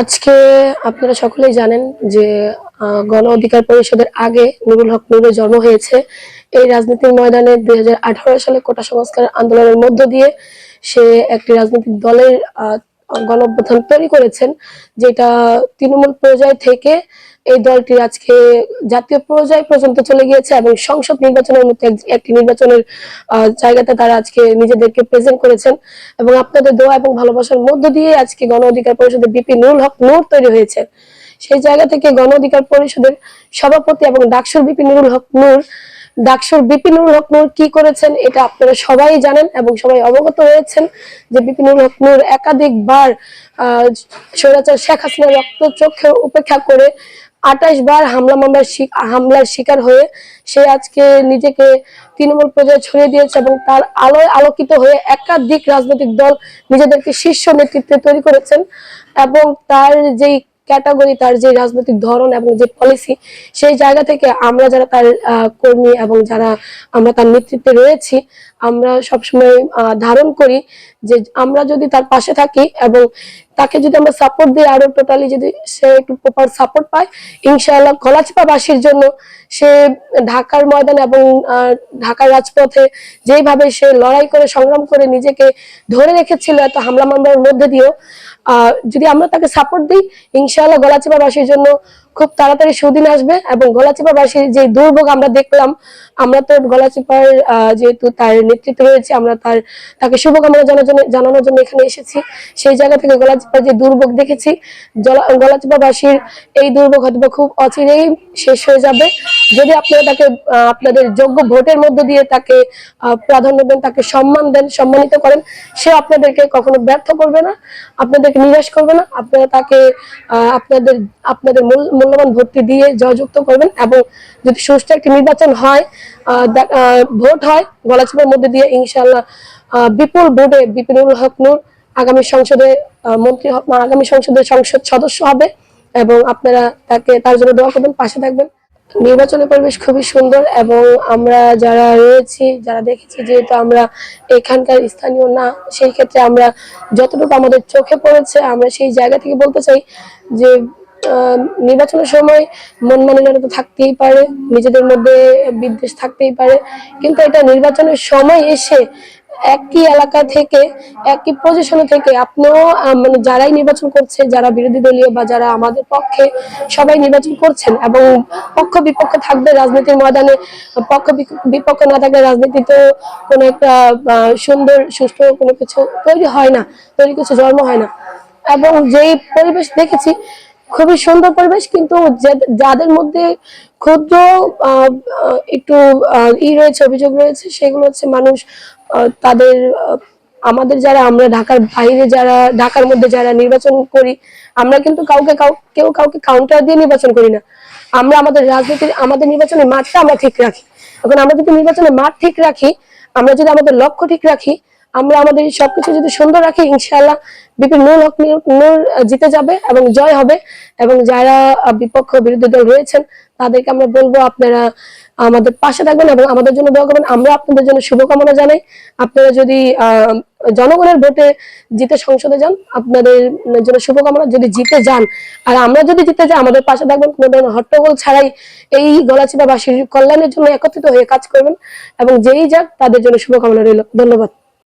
আজকে আপনারা সকলেই জানেন যে গণ অধিকার পরিষদের আগে নুরুল হক নুরের জন্ম হয়েছে। এই রাজনীতির ময়দানে দুই হাজার আঠারো সালে কোটা সংস্কার আন্দোলনের মধ্য দিয়ে সে একটি রাজনৈতিক দলের গণ তৈরি করেছেন, যেটা তৃণমূল পর্যায় থেকে এই দলটি আজকে জাতীয় পর্যায় পর্যন্ত চলে গিয়েছে এবং সংসদ নির্বাচনের মতো একটি নির্বাচনের জায়গাতে তারা আজকে নিজেদেরকে প্রেজেন্ট করেছেন। এবং আপনাদের দোয়া এবং ভালোবাসার মধ্য দিয়ে আজকে গণ অধিকার পরিষদের বিপি নুরুল হক নূর তৈরি হয়েছে সেই জায়গা থেকে গণ অধিকার পরিষদের সভাপতি এবং ডাকসুর বিপি নুরুল হক নূর ডাকসুর বিপি নুরুল হক নূর কি করেছেন এটা আপনারা সবাই জানেন এবং সবাই অবগত হয়েছেন যে বিপি নুরুল হক নূর একাধিকবার স্বৈরাচার শেখ হাসিনার রক্ত চোখে উপেক্ষা করে আঠাশ বার হামলা মামলার হামলার শিকার হয়ে সে আজকে নিজেকে তৃণমূল পর্যায়ে ছড়িয়ে দিয়েছে এবং তার আলোয় আলোকিত হয়ে একাধিক রাজনৈতিক দল নিজেদেরকে শীর্ষ নেতৃত্বে তৈরি করেছেন এবং তার যেই ক্যাটাগরি তার যে রাজনৈতিক ধরন এবং যে পলিসি সেই জায়গা থেকে আমরা যারা তার কর্মী এবং যারা আমরা তার নেতৃত্বে রয়েছি, আমরা সবসময় ধারণ করি যে আমরা যদি তার পাশে থাকি এবং তাকে যদি আমরা সাপোর্ট দিই আরও টোটালি যদি সে একটু প্রপার সাপোর্ট পায় ইনশাআল্লাহ গলাচিপাবাসীর জন্য সে ঢাকার ময়দান এবং ঢাকার রাজপথে যেইভাবে সে লড়াই করে সংগ্রাম করে নিজেকে ধরে রেখেছিল এত হামলা মামলার মধ্যে দিয়েও আহ, যদি আমরা তাকে সাপোর্ট দিই ইনশাআল্লাহ গলাচিপাবাসীর জন্য খুব তাড়াতাড়ি সুদিন আসবে এবং গলাচিপাবাসীর যে দুর্ভোগ আমরা দেখলাম, আমরা তো গলাচিপার যেহেতু তার নেতৃত্বে রয়েছে, আমরা তার, তাকে শুভকামনা জানার জানানোর জন্য এখানে এসেছি। সেই জায়গা থেকে গলাচিপার যে দুর্ভোগ দেখেছি গলাচিপাবাসীর এই দুর্ভোগ হয়তো খুব অচিরেই শেষ হয়ে যাবে। যদি আপনারা তাকে আপনাদের যোগ্য ভোটের মধ্য দিয়ে তাকে প্রাধান্য দেন, তাকে সম্মান দেন, সম্মানিত করেন, সে আপনাদেরকে কখনো ব্যর্থ করবে না, আপনাদেরকে নিরাশ করবে না, আপনারা তাকে আপনাদের আপনাদের মূল- মূল্যবান ভোটটি দিয়ে জয়যুক্ত করবেন এবং যদি সুষ্ঠু একটি নির্বাচন হয় ভোট হয় গলাচিপার মধ্যে দিয়ে ইনশাল্লাহ বিপুল ভোটে বিপিনুল হক নূর আগামী সংসদে মন্ত্রী আগামী সংসদের সংসদ সদস্য হবে এবং আপনারা তাকে, তার জন্য দোয়া করবেন, পাশে থাকবেন। নির্বাচনের পরিবেশ খুবই সুন্দর এবং আমরা যারা রয়েছি, যারা দেখেছি যেহেতু আমরা এখানকার স্থানীয় না, সেই ক্ষেত্রে আমরা যতটুকু আমাদের চোখে পড়েছে, আমরা সেই জায়গা থেকে বলতে চাই যে নির্বাচনের সময় মন তো থাকতেই পারে, নিজেদের মধ্যে বিদ্বেষ থাকতেই পারে। কিন্তু এটা নির্বাচনের সময় এসে একই এলাকা থেকে, একই পজিশনে থেকে আপনিও মানে যারাই নির্বাচন করছে, যারা বিরোধী দলীয় বা যারা আমাদের পক্ষে সবাই নির্বাচন করছেন এবং পক্ষ বিপক্ষ থাকবে রাজনীতির ময়দানে, পক্ষ বিপক্ষ না থাকলে রাজনীতিতে কোনো একটা সুন্দর, সুষ্ঠু কোনো কিছু তৈরি হয় না, তৈরি কিছু জন্ম হয় না। এবং যেই পরিবেশ দেখেছি, খুবই সুন্দর পরিবেশ, কিন্তু যাদের মধ্যে ক্ষুদ্র একটু ই রয়েছে, অভিযোগ রয়েছে, সেগুলো হচ্ছে মানুষ তাদের আমাদের যারা, আমরা ঢাকার বাইরে যারা, ঢাকার মধ্যে যারা নির্বাচন করি, আমরা কিন্তু কাউকে কাউ, কেউ কাউকে কাউন্টার দিয়ে নির্বাচন করি না। আমরা আমাদের রাজনীতির, আমাদের নির্বাচনের মাঠটা আমরা ঠিক রাখি। এখন আমরা যদি নির্বাচনের মাঠ ঠিক রাখি, আমরা যদি আমাদের লক্ষ্য ঠিক রাখি আমরা আমাদের সবকিছু যদি সুন্দর রাখি, ইনশাআল্লাহ বিপিন নূর হক নূর- জিতে যাবে এবং জয় হবে। এবং যারা বিপক্ষ বিরোধী দল রয়েছেন, তাদেরকে আমরা বলব আপনারা আমাদের পাশে থাকবেন এবং আমাদের জন্য দোয়া করবেন। আমরা আপনাদের জন্য শুভকামনা জানাই। আপনারা যদি জনগণের ভোটে জিতে সংসদে যান, আপনাদের জন্য শুভকামনা। যদি জিতে যান, আর আমরা যদি জিতে যাই, আমাদের পাশে থাকবেন, কোনো ধরনের হট্টগোল ছাড়াই এই গলাচিপাবাসীর কল্যাণের জন্য একত্রিত হয়ে কাজ করবেন। এবং যেই যাক, তাদের জন্য শুভকামনা রইল। ধন্যবাদ।